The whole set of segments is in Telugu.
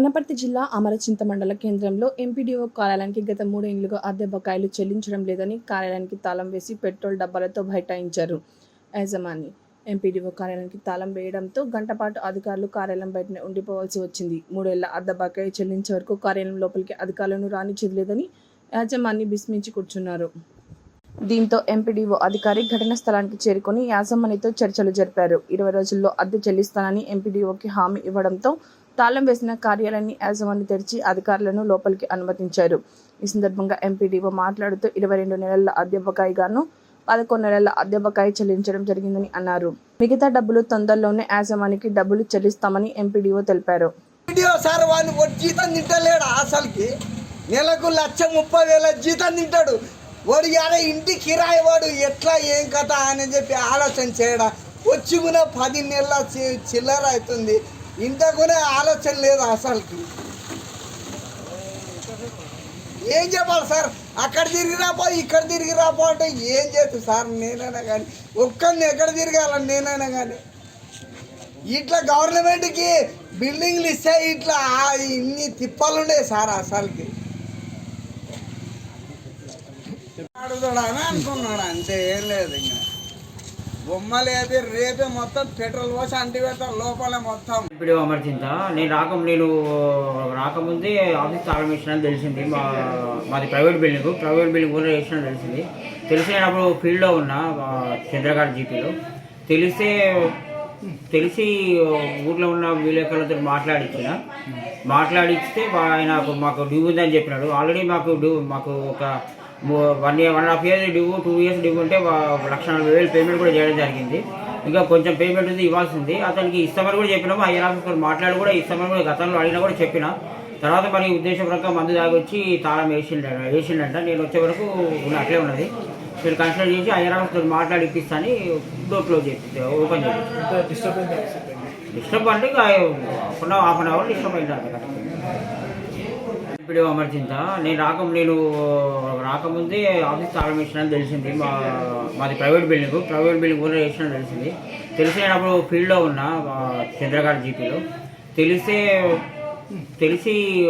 వనపర్తి జిల్లా అమరచింత మండల కేంద్రంలో ఎంపీడీఓ కార్యాలయానికి గత మూడేళ్ళుగా అద్దె బకాయిలు చెల్లించడం లేదని కార్యాలయానికి తాళం వేసి పెట్రోల్ డబ్బాలతో బైఠాయించారు. యజమాని ఎంపీడీఓ కార్యాలయానికి తాళం వేయడంతో గంటపాటు అధికారులు కార్యాలయం బయటనే ఉండిపోవాల్సి వచ్చింది. మూడేళ్ళ అద్దె బకాయి చెల్లించే వరకు కార్యాలయం లోపలికి అధికారులను రానిచ్చలేదని యాజమాన్ని విస్మించి కూర్చున్నారు. దీంతో ఎంపీడీఓ అధికారి ఘటనా స్థలానికి చేరుకొని యాజమానితో చర్చలు జరిపారు. ఇరవై రోజుల్లో అద్దె చెల్లిస్తానని ఎంపీడీఓకి హామీ ఇవ్వడంతో తాళం వేసిన కార్యాలయాన్ని యాజమాన్యం తెరిచి అధికారులను లోపలికి అనుమతించారు. ఈ సందర్భంగా ఎంపీడీఓ మాట్లాడుతూ ఇరవై రెండు నెలల అద్దె పదకొండు నెలల అద్దె చెల్లించడం జరిగిందని అన్నారు. మిగతా డబ్బులు తొందరలోనే యాజమానికి డబ్బులు చెల్లిస్తామని ఎంపీడీఓ తెలిపారు. సార్ వాడిని వాడు జీతం తింటలేడు అసలుకి. నెలకు లక్ష ముప్పై వేల జీతం తింటాడు. వాడు ఆడ ఇంటి కిరాయి వాడు ఎట్లా ఏం కథ అని చెప్పి ఆలోచన చేయడం? వచ్చి కూడా పది నెలల చిల్లర అవుతుంది. ఇంత కూడా ఆలోచన లేదు అసలుకి. ఏం చెప్పాలి సార్? అక్కడ తిరిగి రాపో ఇక్కడ తిరిగి రాపో అంటే ఏం చేస్తుంది సార్? నేనైనా కానీ ఒక్కరిని ఎక్కడ తిరగాలని నేనైనా కానీ? ఇట్లా గవర్నమెంట్కి బిల్డింగ్లు ఇస్తే ఇట్లా ఇన్ని తిప్పాలుండే సార్ అసలుకి. అడుగుతాడా? అని అనుకున్నాడు? అంతే ఏం లేదు ఇంకా. బొమ్మలేది రేపే మొత్తం పెట్రోల్ పోసి అంటి పెడతారు లోపల మొత్తం. ఇప్పుడు అమర్చింత నేను రాక నేను రాకముందే ఆఫీస్ ప్రారంభించిన తెలిసింది. మా మాది ప్రైవేట్ బిల్డింగ్ ప్రైవేట్ బిల్డింగ్ కూడా వేసిన తెలిసింది. తెలిసి నేను ఫీల్డ్లో ఉన్నా మా చంద్రగారి జీపీలో. తెలిస్తే తెలిసి ఊర్లో ఉన్న విలేకరులతో మాట్లాడించిన మాట్లాడిస్తే ఆయన మాకు డ్యూ ఉందని చెప్పినాడు. ఆల్రెడీ మాకు డ్యూ మాకు ఒక one year one half year due two years due ఉంటే లక్ష నలభై వేలు పేమెంట్ కూడా చేయడం జరిగింది. ఇంకా కొంచెం పేమెంట్ ఉంది ఇవ్వాల్సింది. అతనికి ఇస్తామని కూడా చెప్పినాము ఐఆర్ ఆఫీసర్ మాట్లాడి కూడా ఇస్తామని కూడా గతంలో అడిగినా కూడా చెప్పిన. తర్వాత మరి ఉద్దేశపూర్వకంగా మందు తాగొచ్చి తాళం వేసిండ వేసిండంట. నేను వచ్చే వరకు అట్లే ఉన్నది. మీరు కన్సిడర్ చేసి ఐఆర్ ఆఫీసర్ మాట్లాడి ఇప్పిస్తాని డోర్ క్లోజ్ చేసి ఓపెన్ చేసి డిస్టర్బ్ అంటే ఇక half an half an hour disturb అయింది ఇప్పుడు అమర్చింత నేను రాక నేను రాకముందే ఆఫీస్ ప్రారంభించిన తెలిసింది. మా మాది ప్రైవేట్ బిల్డింగ్. ప్రైవేట్ బిల్డింగ్ కూడా వేసిన తెలిసింది. తెలిసి నేను అప్పుడు ఫీల్డ్లో ఉన్నా మా చంద్రగారి జీపీలో. తెలిస్తే తెలిసి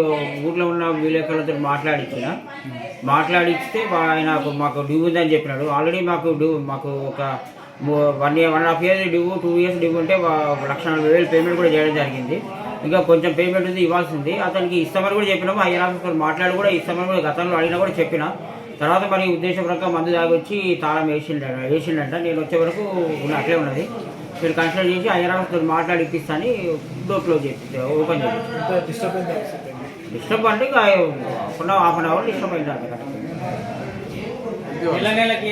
ఊర్లో ఉన్న విలేకరులతో మాట్లాడించిన మాట్లాడిస్తే వా- మాకు డ్యూ ఉందని చెప్పినాడు. ఆల్రెడీ మాకు డ్యూ మాకు ఒక one year one half year due two years due ఉంటే లక్ష నలభై వేలు పేమెంట్ కూడా చేయడం జరిగింది. ఇంకా కొంచెం పేమెంట్ ఉంది ఇవ్వాల్సింది. అతనికి ఇస్తామని కూడా చెప్పినాము ఐఆర్ ఆఫీసర్ మాట్లాడి కూడా ఇస్తామని కూడా గతంలో అడిగినా కూడా చెప్పిన. తర్వాత మరి ఉద్దేశపూర్వకంగా మందు తాగొచ్చి తాళం వేసిండ వేసిండంట. నేను వచ్చే వరకు ఉన్న అట్లే ఉన్నది. మీరు కన్సిడర్ చేసి ఐఆర్ ఆఫీసర్ మాట్లాడి ఇప్పిస్తాని డోర్ క్లోజ్ చేసి ఓపెన్ చేసి. డిస్టర్బ్ అంటే ఇక half an half an hour disturb అయింది